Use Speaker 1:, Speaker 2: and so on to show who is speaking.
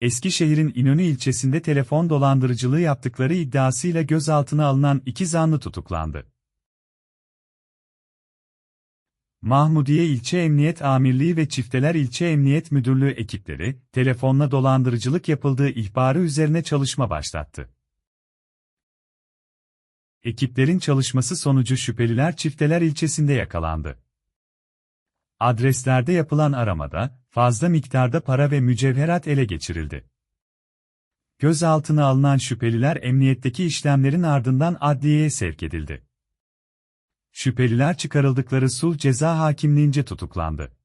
Speaker 1: Eskişehir'in İnönü ilçesinde telefon dolandırıcılığı yaptıkları iddiasıyla gözaltına alınan iki zanlı tutuklandı. Mahmudiye İlçe Emniyet Amirliği ve Çifteler İlçe Emniyet Müdürlüğü ekipleri, telefonla dolandırıcılık yapıldığı ihbarı üzerine çalışma başlattı. Ekiplerin çalışması sonucu şüpheliler Çifteler ilçesinde yakalandı. Adreslerde yapılan aramada, fazla miktarda para ve mücevherat ele geçirildi. Gözaltına alınan şüpheliler emniyetteki işlemlerin ardından adliyeye sevk edildi. Şüpheliler çıkarıldıkları sulh ceza hakimliğince tutuklandı.